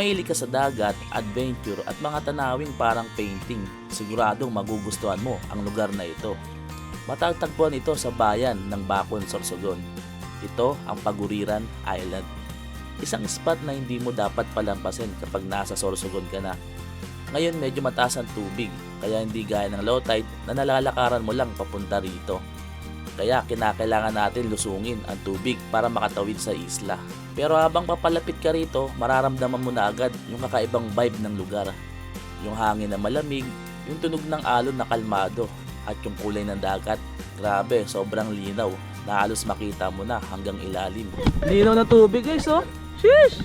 mahilig ka sa dagat, adventure at mga tanawing parang painting, siguradong magugustuhan mo ang lugar na ito. Matatagpuan ito sa bayan ng Bacon, Sorsogon. Ito ang Paguriran Island. Isang spot na hindi mo dapat palampasin kapag nasa Sorsogon ka na. Ngayon medyo mataas ang tubig, kaya hindi gaya ng low tide na nalalakaran mo lang papunta rito. Kaya kinakailangan natin lusungin ang tubig para makatawid sa isla. Pero habang papalapit ka rito, mararamdaman mo na agad yung kakaibang vibe ng lugar. Yung hangin na malamig, yung tunog ng alon na kalmado, at yung kulay ng dagat. Grabe, sobrang linaw na halos makita mo na hanggang ilalim. Linaw na tubig guys oh. Sheesh!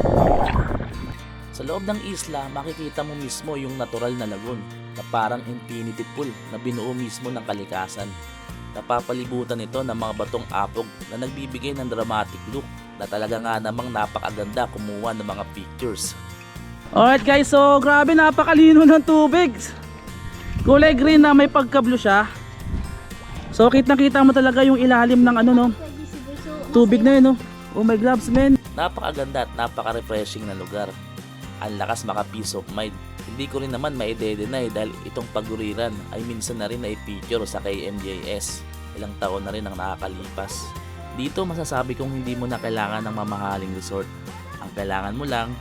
Sa loob ng isla, makikita mo mismo yung natural na lagoon na parang infinity pool na binuo mismo ng kalikasan. Napapalibutan ito ng mga batong apog na nagbibigay ng dramatic look na talaga nga namang napakaganda kumuha ng mga pictures. Alright guys, so grabe napakalino ng tubig. Kulay green na may pagka-blue siya. So kitang kita mo talaga yung ilalim ng ano no, tubig na yun no. Oh my gloves man. Napakaganda at napaka-refreshing na lugar. Ang lakas maka peace of mind. Hindi ko rin naman maide-deny dahil itong paguriran ay minsan na rin na-feature sa KMJS. Ilang taon na rin ang nakakalipas. Dito masasabi kong hindi mo na kailangan ng mamahaling resort. Ang kailangan mo lang,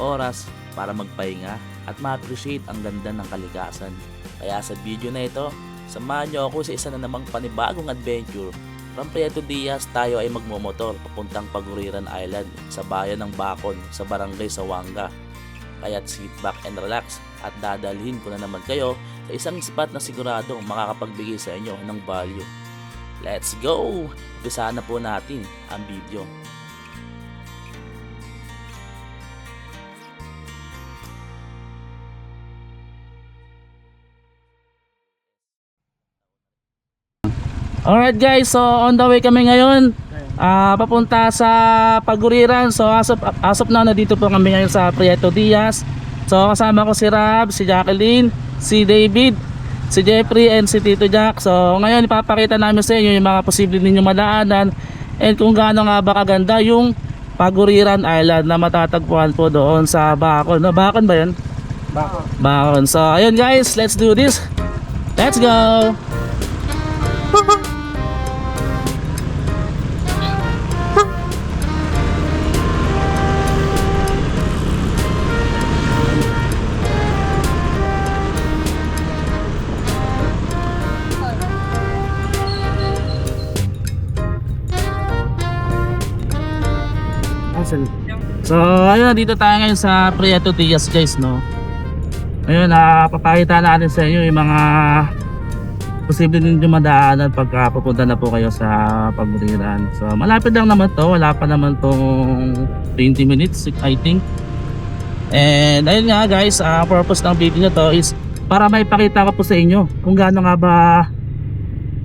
oras para magpahinga at ma-appreciate ang ganda ng kalikasan. Kaya sa video na ito, samahan niyo ako sa isa na namang panibagong adventure From Prieto Diaz, tayo ay magmomotor papuntang Paguriran Island sa bayan ng Bacon sa barangay Sawanga. Kaya't sit back and relax at dadalhin ko na naman kayo sa isang spot na siguradong makakapagbigay sa inyo ng value. Let's go! Umpisa na po natin ang video. Alright guys, so on the way kami ngayon. Ah papunta sa Paguriran. So as of, as of now, nandito po kami ngayon sa Prieto Diaz. So kasama ko si Rab, si Jacqueline, si David, si Jeffrey, and si Tito Jack. So ngayon ipapakita namin sa inyo yung mga posible ninyong madaanan and kung gaano nga ba kaganda yung Paguriran Island na matatagpuan po doon sa Bacon. No, Bacon ba yun? Bacon. Bacon. So ayun guys, let's do this. Let's go! So, ayun, dito tayo ngayon sa Prieto Diaz guys, no? Ayun, na papakita natin sa inyo yung mga posible ninyo madaanan pagka pupunta na po kayo sa Paguriran. So, malapit lang naman to. Wala pa naman tong 20 minutes, I think. And ayun nga guys, ang purpose ng video na to is para may pakita ko po sa inyo kung gaano nga ba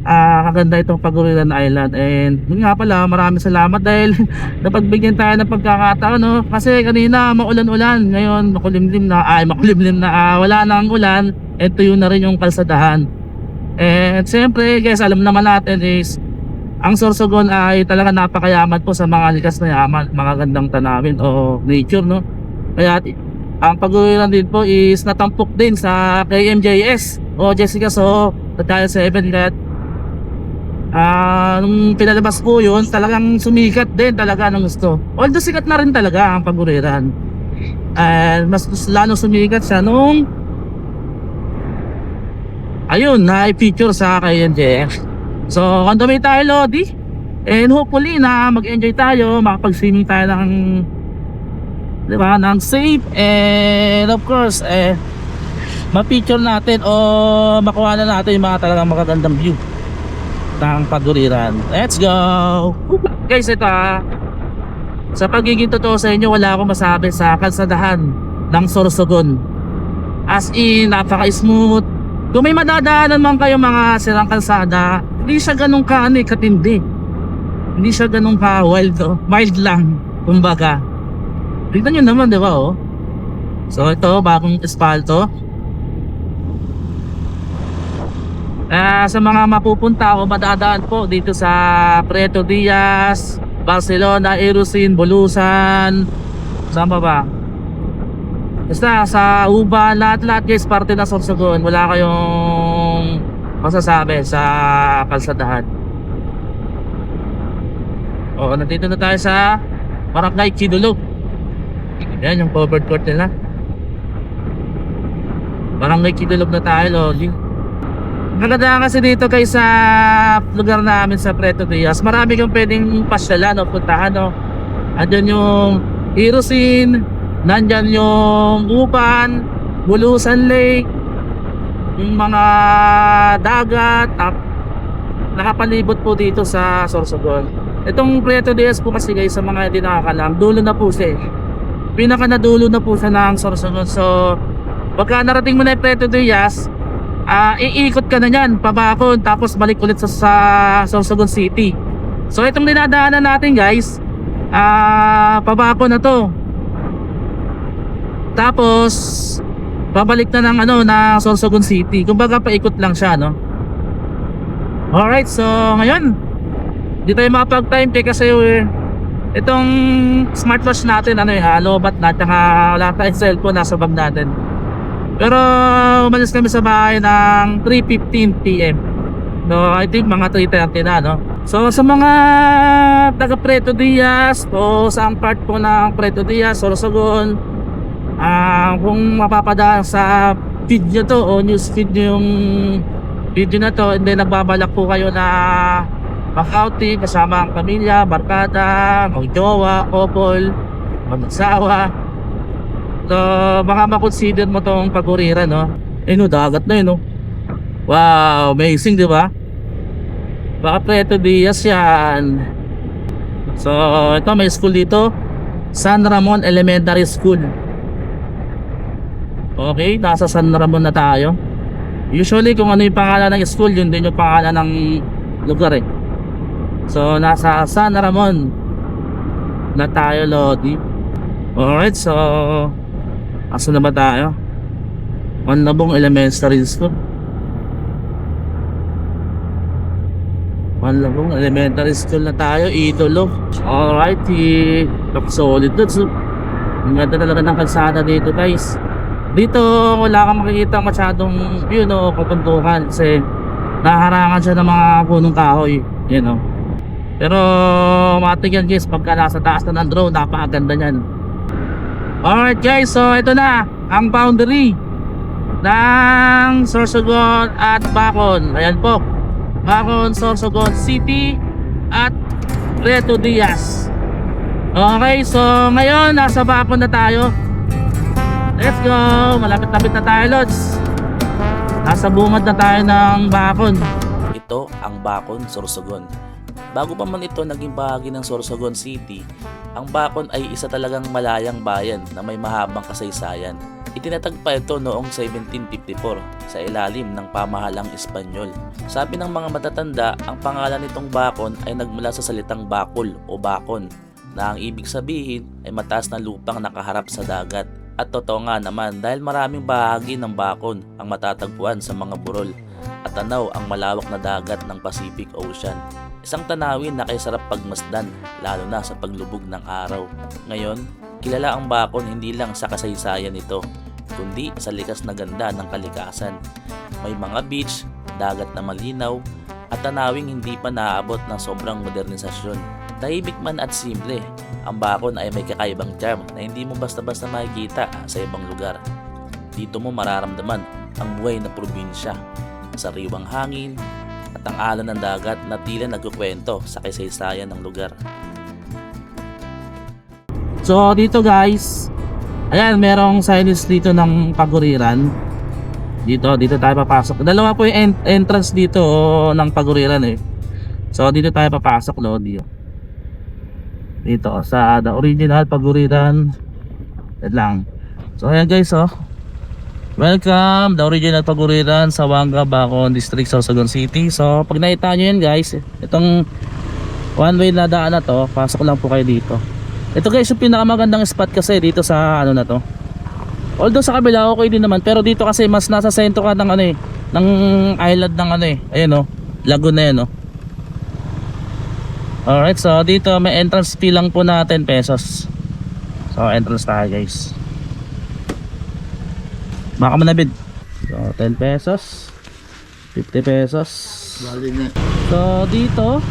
ah kaganda itong Paguriran Island. And yun nga pala maraming salamat dahil napagbigyan tayo ng pagkakataon no? Kasi kanina maulan-ulan. Ngayon makulimlim na ay makulimlim na ah, wala na ang ulan. And tuyo na rin yung kalsadahan. And siyempre guys alam naman natin is ang Sorsogon ay talaga napakayaman po sa mga likas na yaman mga gandang tanawin o nature no? Kaya ang paguriran din po is natampok din sa KMJS o Jessica so Dahil 7 kaya Ah, nung pinalabas po yun, talagang sumikat din talaga ng gusto. Although sikat na rin talaga ang paguriran. And mas, lalo sumikat siya nung ayun, na-feature sa KNJF. So, on the way tayo, Lodi. And hopefully na mag-enjoy tayo, makapag-swimming tayo ng di ba, ng safe and of course, eh, ma-feature natin o makuha na natin yung mga talagang magagandang view ng paguriran. Let's go! Guys, ito ah. Sa pagiging totoo sa inyo, wala akong masabi sa kalsadahan ng Sorsogon. As in, napaka-smooth. Kung may madadaanan man kayo mga sirang kalsada, hindi siya ganun ka ano, katindi. Hindi siya ganun ka wild, oh. mild lang, kumbaga. Tignan nyo naman, di ba, oh? So, ito, bagong espalto. Ah, sa mga mapupunta o madadaan po dito sa Preto Diaz, Barcelona, Erosin, Bulusan, saan ba ba? Basta sa Uba, lahat-lahat guys, parte na Sorsogon. Wala kayong masasabi sa kalsadahan. Oo, nandito na tayo sa Barangay Kidulog. Yan yung covered court nila. Barangay Kidulog na tayo, Loli. Kagandahan kasi dito kay sa lugar namin sa Preto Diaz, marami kang pwedeng pasyalan o puntahan, no? Andyan yung Hirosin, nandyan yung Upan, Bulusan Lake, yung mga dagat, at nakapalibot po dito sa Sorsogon. Itong Preto Diaz po kasi guys sa mga hindi nakakalam, dulo na po siya eh. Pinaka nadulo na po siya ng Sorsogon. So, pagka narating mo na yung Preto Diaz, ah iikot ka na niyan, pabakon, tapos balik ulit sa, sa Sorsogon City. So, itong dinadaanan natin guys, ah pabakon na to. Tapos, babalik na ng ano, na Sorsogon City. Kumbaga, paikot lang siya, no? Alright, so ngayon, di tayo makapag-time check kasi itong smartwatch natin, ano eh, lobat na, tsaka wala tayong cellphone nasa bag natin. Pero umalis kami sa bahay ng 3.15pm. No, I think mga 3.30 na, no? So sa mga taga Preto Diaz o sa ang part po ng Preto Diaz, Sorsogon, ah kung mapapadaan sa feed nyo to o news feed nyo yung video na to and then nagbabalak po kayo na mag-outing kasama ang pamilya, barkada, mag-jowa, couple, mag-asawa. So, baka makonsider mo tong paguriran, no? Eh, no, dagat na yun, no? Wow, amazing, di ba? Baka Preto Diaz yan. So, ito may school dito. San Ramon Elementary School. Okay, nasa San Ramon na tayo. Usually, kung ano yung pangalan ng school, yun din yung pangalan ng lugar eh. So, nasa San Ramon na tayo, Lodi. Alright, so Asa na ba tayo? Manlabong Elementary School. Manlabong Elementary School na tayo, idolo. Alright, eh, solid doon. So, ang ganda talaga ng kalsada dito guys. Dito wala kang makikita masyadong view no, kapuntuhan kasi naharangan siya ng mga punong kahoy. Yan o. Pero matik yan guys, pagka nasa taas na ng drone, napakaganda niyan. Alright guys, so ito na ang boundary ng Sorsogon at Bacon. Ayan po. Bacon, Sorsogon City at Reto Diaz. Okay, so ngayon nasa Bacon na tayo. Let's go! Malapit-lapit na tayo, Lods. Nasa bungad na tayo ng Bacon. Ito ang Bacon, Sorsogon. Bago pa man ito naging bahagi ng Sorsogon City, ang Bacon ay isa talagang malayang bayan na may mahabang kasaysayan. Itinatagpa ito noong 1754 sa ilalim ng pamahalang Espanyol. Sabi ng mga matatanda, ang pangalan nitong Bacon ay nagmula sa salitang bakol o bakon na ang ibig sabihin ay mataas na lupang nakaharap sa dagat. At totoo nga naman dahil maraming bahagi ng Bacon ang matatagpuan sa mga burol at tanaw ang malawak na dagat ng Pacific Ocean. Isang tanawin na kay sarap pagmasdan lalo na sa paglubog ng araw. Ngayon, kilala ang Bacon hindi lang sa kasaysayan nito, kundi sa likas na ganda ng kalikasan. May mga beach, dagat na malinaw, at tanawing hindi pa naaabot ng sobrang modernisasyon. Tahimik man at simple, ang Bacon ay may kakaibang charm na hindi mo basta-basta makikita sa ibang lugar. Dito mo mararamdaman ang buhay na probinsya, sariwang hangin, at ang alon ng dagat na tila nagkukwento sa kasaysayan ng lugar. So dito guys, ayan merong signage dito ng paguriran. Dito, dito tayo papasok. Dalawa po yung en- entrance dito oh, ng paguriran eh. So dito tayo papasok Lodi. oh. Dito oh, sa the original paguriran. Wait lang. So ayan guys oh. Welcome, the original paguriran sa Wanga, Bacon District, Sorsogon City. So pag nakita nyo yan guys, itong one way na daan na to, pasok lang po kayo dito. Ito guys yung pinakamagandang spot kasi dito sa ano na to. Although sa kabila okay din naman pero dito kasi mas nasa sentro ka ng ano eh ng island ng ano eh. Ayun oh. Lagoon na yun oh. Alright, so dito may entrance fee lang po na 10 pesos. So entrance tayo guys. Baka manabid. So 10 pesos. 50 pesos. Bali na. So dito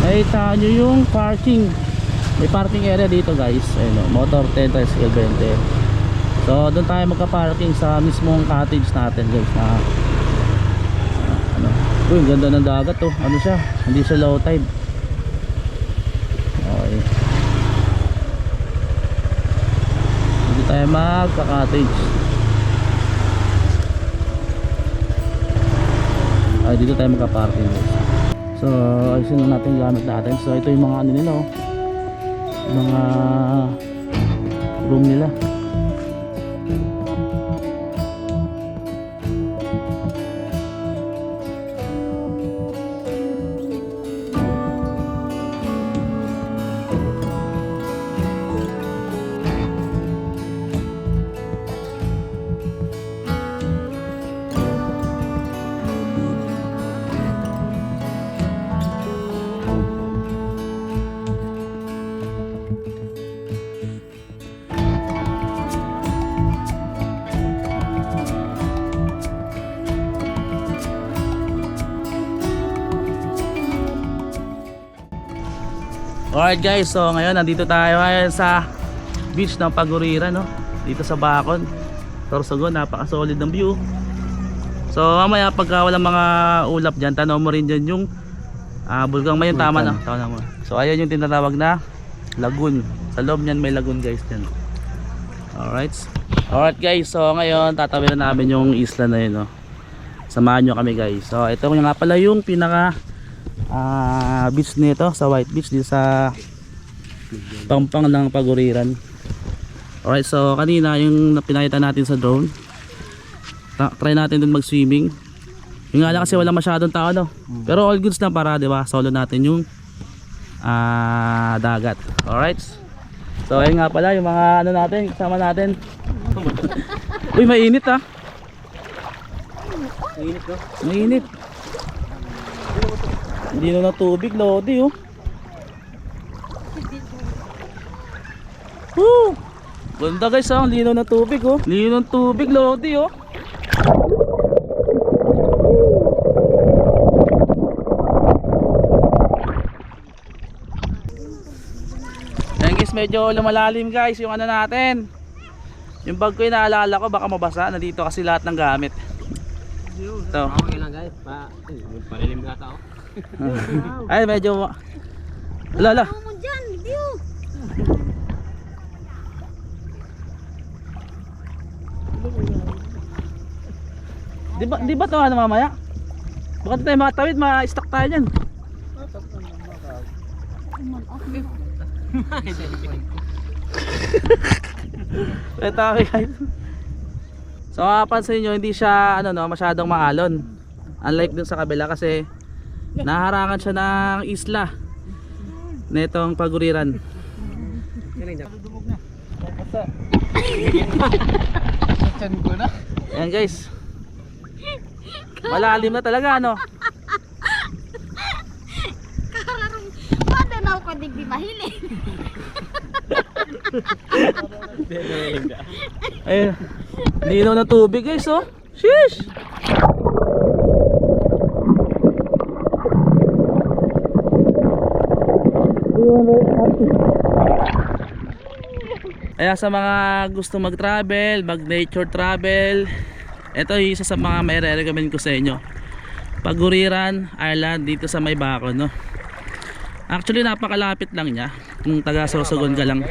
Nakita nyo yung parking May parking area dito guys Ayun, o, Motor 10 tricycle 20 So doon tayo magka-parking sa mismong cottage natin guys na ano. Uy, ganda ng dagat oh. Ano siya? Hindi siya low tide. Okay. Dito tayo magka-cottage. Ay, dito tayo magka-parking. So, ayusin na natin gamit natin. So, ito yung mga ano nila oh. Mga room nila. Alright guys, so ngayon nandito tayo ngayon sa beach ng Paguriran no? Dito sa Bacon. Sorsogon, napaka-solid ng view. So mamaya pagka walang mga ulap dyan, tanaw mo rin dyan yung ah, Bulgang Mayon, tama na, tama mo So ayan yung tinatawag na lagoon. Sa loob niyan may lagoon guys dyan. Alright. Alright guys, so ngayon tatawid na namin yung isla na yun no? Samahan nyo kami guys. So ito nga pala yung pinaka ah beach nito sa White Beach dito sa Pampang ng Paguriran. Alright, so kanina yung pinakita natin sa drone. Ta- try natin dun mag-swimming. Yung nga lang kasi wala masyadong tao no. Pero all goods na para, 'di ba? Solo natin yung ah dagat. Alright. So ayun nga pala yung mga ano natin, kasama natin. Uy, mainit ah. Mainit no? Mainit. Hindi na na tubig, Lodi, oh. Woo! Ganda guys, ah. Linaw na tubig, oh. Linaw ng tubig, Lodi, oh. Ayan guys, medyo lumalalim guys yung ano natin. Yung bag ko yung naalala ko, baka mabasa. Nandito kasi lahat ng gamit. Ito. Okay lang guys. Pa, eh, palilim na tao. Ay, medyo... Ala, ala. Di ba, di ba ito ano mamaya? Baka tayo makatawid, ma-stuck tayo dyan. Ito kami guys. So mapapansin nyo, hindi siya ano, no, masyadong maalon. Unlike dun sa kabila kasi naharangan siya ng isla netong paguriran. Ko. Ayan guys. Malalim na talaga ano. Kararong, paano na ako digdi mahilig? Ayun. Linaw ng tubig guys oh. Sheesh. Kaya sa mga gusto mag-travel, mag-nature travel, ito yung isa sa mga may recommend ko sa inyo. Paguriran Island dito sa May Bacon, no. Actually napakalapit lang niya kung taga Sorsogon ka lang.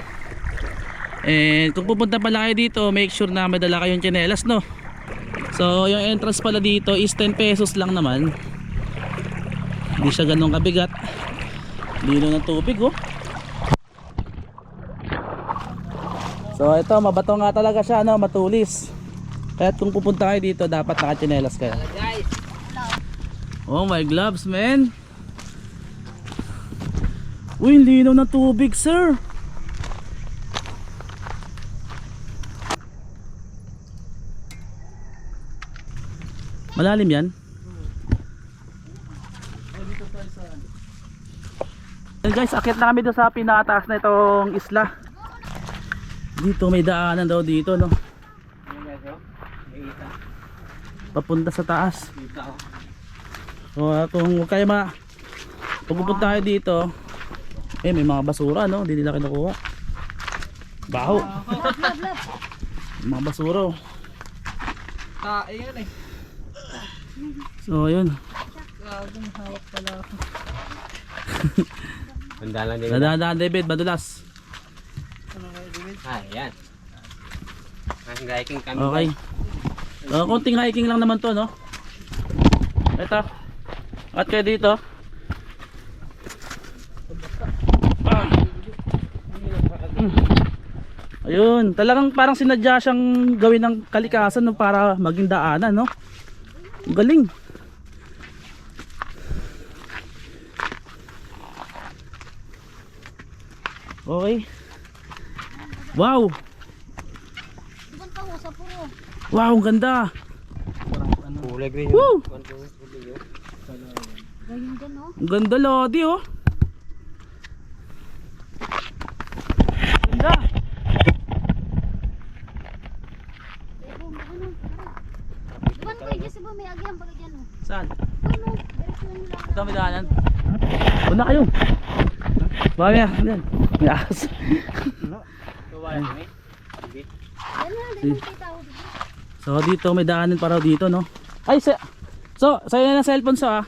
And kung pupunta pala kayo dito, make sure na may dala kayong tsinelas, no. So, yung entrance pala dito is 10 pesos lang naman. Hindi siya ganun kabigat. Lino ng tubig, oh. So, ito, mabato nga talaga siya, no, matulis. Kaya kung pupunta kayo dito, dapat nakatsinelas kayo. Oh, my gloves, man. Uy, linaw ng tubig, sir. Malalim yan? Yan guys, akit na kami doon sa pinakataas na itong isla. Dito may daanan daw dito no. Oh? Papunta sa taas. Oh. Ah, kung kaya ma pag pupunta tayo dito, eh may mga basura no, hindi nila kinukuha. Baho. mga basura. oh. Tae yan eh. So ayun, Gagong hawak pala ako. Handa lang din. nadadaan David, madulas. Ah, yan. Ang hiking kami. Okay. So, konting hiking lang naman to, no? Ito. At kayo dito. Ah. Ayun, talagang parang sinadya siyang gawin ng kalikasan no, para maging daanan, no? Galing. Okay. Wow! Wow, ang ganda! Kulay green. Woo! Ang ganda Lodi oh. Ganda. Dyan. Saan? Ito may daanan. Una kayo. Baka may yan. May ahas. So dito may daanan para dito no. Ay sa So, sa'yo na ng cellphone sa ah.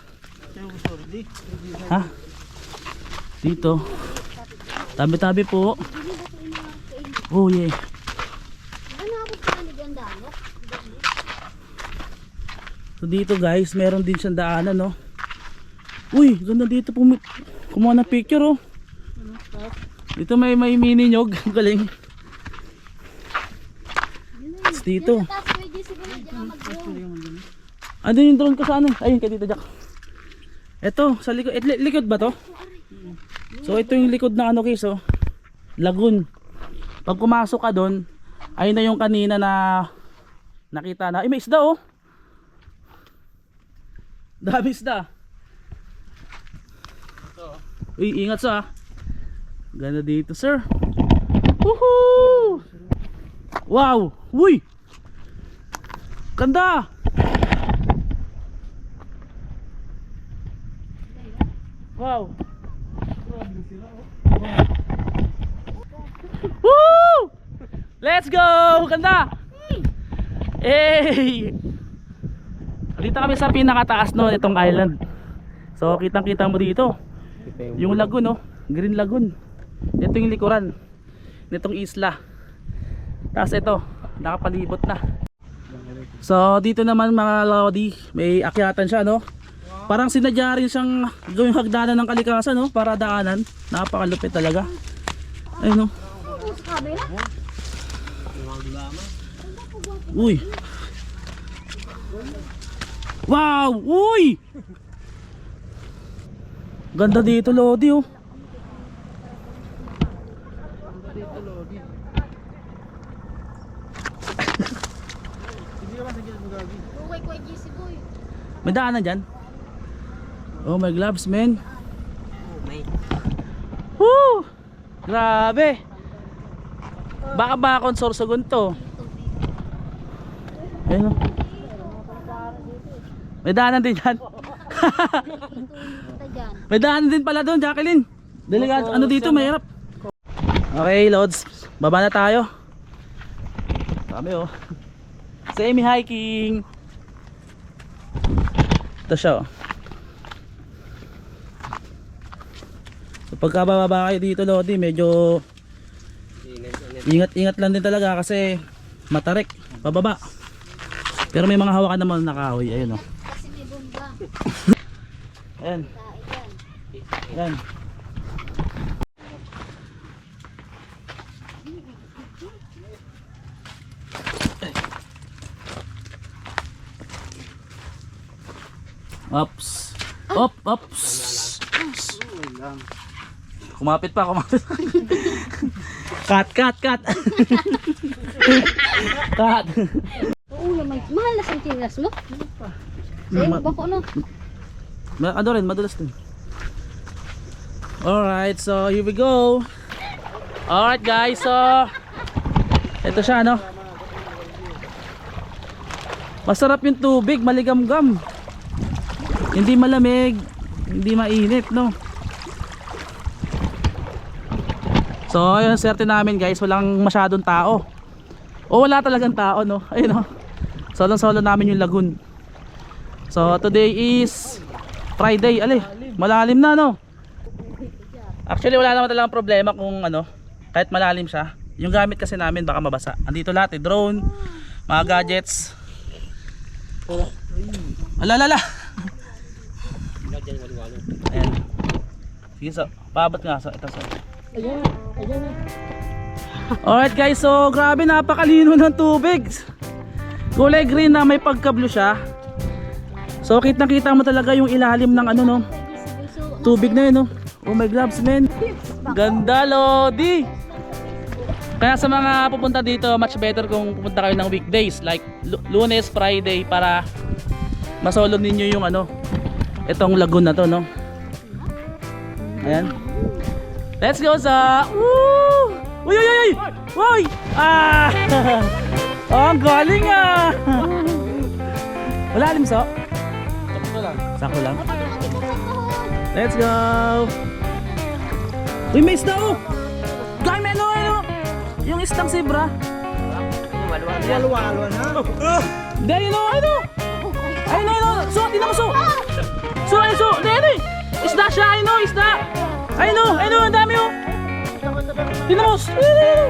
Ha? Dito. Tabi-tabi po. Oh yeah. Ano? So dito guys, meron din siyang daanan no. Uy, ganda dito pumi kumuha ng picture oh. Dito may may mini nyog, Ang galing. Tapos dito. Ano yung drone ko sa ano? Ayun kay Tito Jack. Ito, sa likod. Eh, li- likod ba to? So ito yung likod na ano guys oh. Lagoon. Pag pumasok ka doon, ayun na yung kanina na nakita na. Ay may isda oh. Dami isda. Uy, ingat sa. ah. Ganda dito, sir. Woohoo! Wow! Uy! Ganda! Wow! Woo! Let's go! Ganda! Hey! Dito kami sa pinakataas no itong island. So kitang-kita mo dito yung lagoon no, Green Lagoon. Ito yung likuran nitong isla. Tapos ito, nakapalibot na. So dito naman mga lodi, may akyatan siya no. Parang sinadya rin siyang gawing hagdanan ng kalikasan no para daanan. Napakalupit talaga. Ayun no. Uy. Wow! Uy! Ganda dito, Lodi, oh. Uway ko yung Jesse boy. May daanan dyan? Oh, my gloves, man. Woo! Grabe! Baka ba akong sorsogon to? Ayun, oh. May daanan din dyan. May daanan din pala doon, Jacqueline. Delikado, ano dito, mahirap. Okay, Lods. Baba na tayo. Sabi oh. Semi hiking. Ito siya oh. So pagka bababa kayo dito, Lodi, medyo ingat-ingat lang din talaga kasi matarik, pababa. Pero may mga hawakan naman na kahoy, ayun oh. Ayan, ayan. Ups. Up, ups. Kumapit pa, kumapit. cut, cut, cut. cut. Oo naman. Mahal na sa tiras mo. Sa'yo, Ma- bako no. Ma- ano rin, madulas din. Alright, so here we go. Alright guys, so ito siya no. Masarap yung tubig, maligamgam. Hindi malamig, hindi mainit, no. So, ayun, swerte namin guys, walang masyadong tao. O wala talagang tao, no. Ayun, no. Solo-solo namin yung lagoon. So, today is Friday, ali. Malalim na, no. Actually, wala naman talagang problema kung ano, kahit malalim siya. Yung gamit kasi namin baka mabasa. Andito lahat, eh, drone, mga gadgets. Ala, ala. Ayan. Sige, so, paabot nga. So, ito, so. Alright guys, so grabe napakalino ng tubig. Kulay green na may pagka-blue siya. So kitang kita mo talaga yung ilalim ng ano no, tubig na yun no. Oh my gloves men. Ganda Lodi. Kaya sa mga pupunta dito, much better kung pupunta kayo ng weekdays like Lu- Lunes, Friday para masolo ninyo yung ano, itong lagoon na to no. Ayan. Let's go sa Woo! Uy, uy, uy, uy! Ah! oh, ang galing ah! Wala alimso? Sakto lang. Let's go! Uy, may isda oh! Guy, may ano, ano? Yung isdang zebra. Walo-walo na. Hindi, yun oh, ano? Ayun, ayun, ayun. So, di na mo. So, Isda siya, ayun oh, isda. Ayun oh, ayun oh, ang dami oh. Tingnan mo. Ayun, ayun, ayun.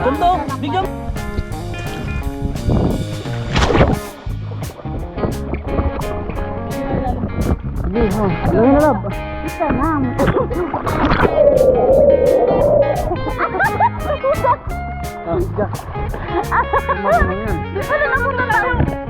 Ganito, bigyan. Isa na. Di pala na muna na.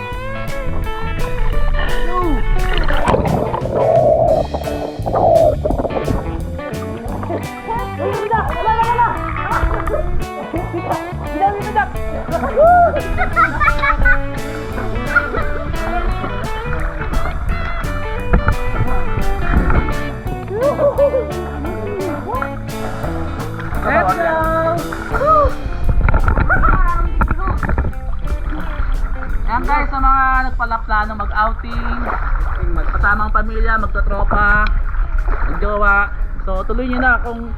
tuloy nyo na kung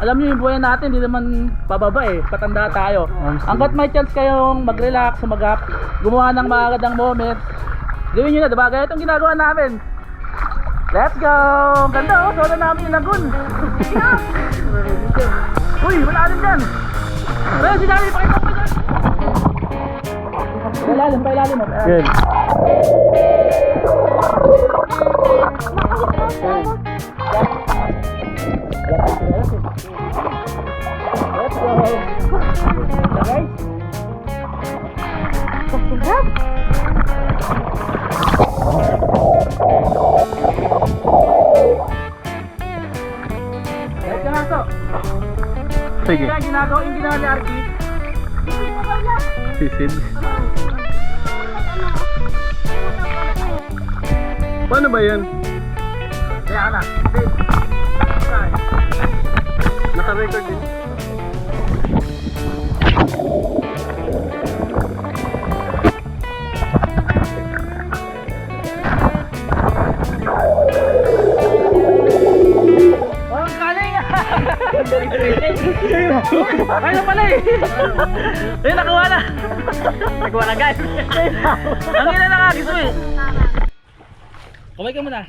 alam nyo yung buhay natin, hindi naman pababa eh, patanda tayo. Hanggat may chance kayong mag-relax, mag gumawa ng mga magandang moments, gawin nyo na, diba? Gaya itong ginagawa namin. Let's go! Ganda oh, solo namin yung lagoon. Uy, wala rin dyan. Pero si Dami, pakita mo dyan. Pailalim, pailalim. Good. Let's go. Okay? Let's go, Haso. Sige. Kaya ginagawa yung ginawa ni Arky. Sisid. Paano ba yan? Kaya ka na. Sige. Naka-record din. Ay, na pala eh! Ayun, nakuha na! Nagawa na guys. Ang ina na nga, gusto eh! Kumay ka muna!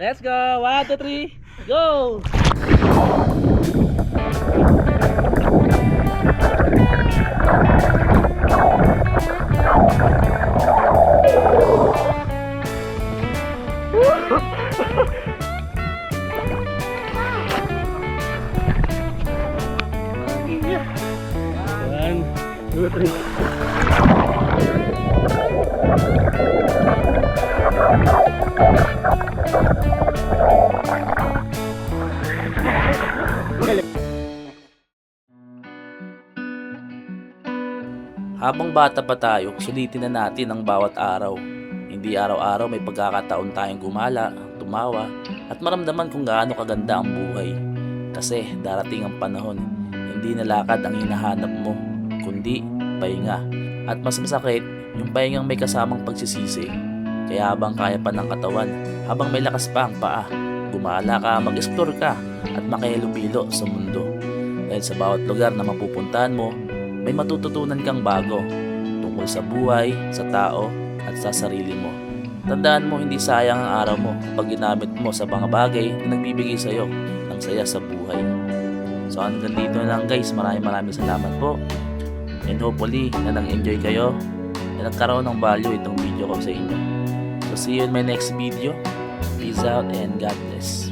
Let's go! 1, 2, 3, go! trip. Habang bata pa tayo, sulitin na natin ang bawat araw. Hindi araw-araw may pagkakataon tayong gumala, tumawa, at maramdaman kung gaano kaganda ang buhay. Kasi darating ang panahon, hindi na lakad ang hinahanap mo, kundi pahinga. At mas masakit, yung pahingang may kasamang pagsisisi. Kaya habang kaya pa ng katawan, habang may lakas pa ang paa, gumala ka, mag-explore ka, at makihilubilo sa mundo. Dahil sa bawat lugar na mapupuntahan mo, may matututunan kang bago tungkol sa buhay, sa tao, at sa sarili mo. Tandaan mo hindi sayang ang araw mo pag ginamit mo sa mga bagay na nagbibigay sa iyo ng saya sa buhay. So hanggang dito na lang guys, maraming maraming salamat po. And hopefully na nang-enjoy kayo na nagkaroon ng value itong video ko sa inyo. So see you in my next video. Peace out and God bless.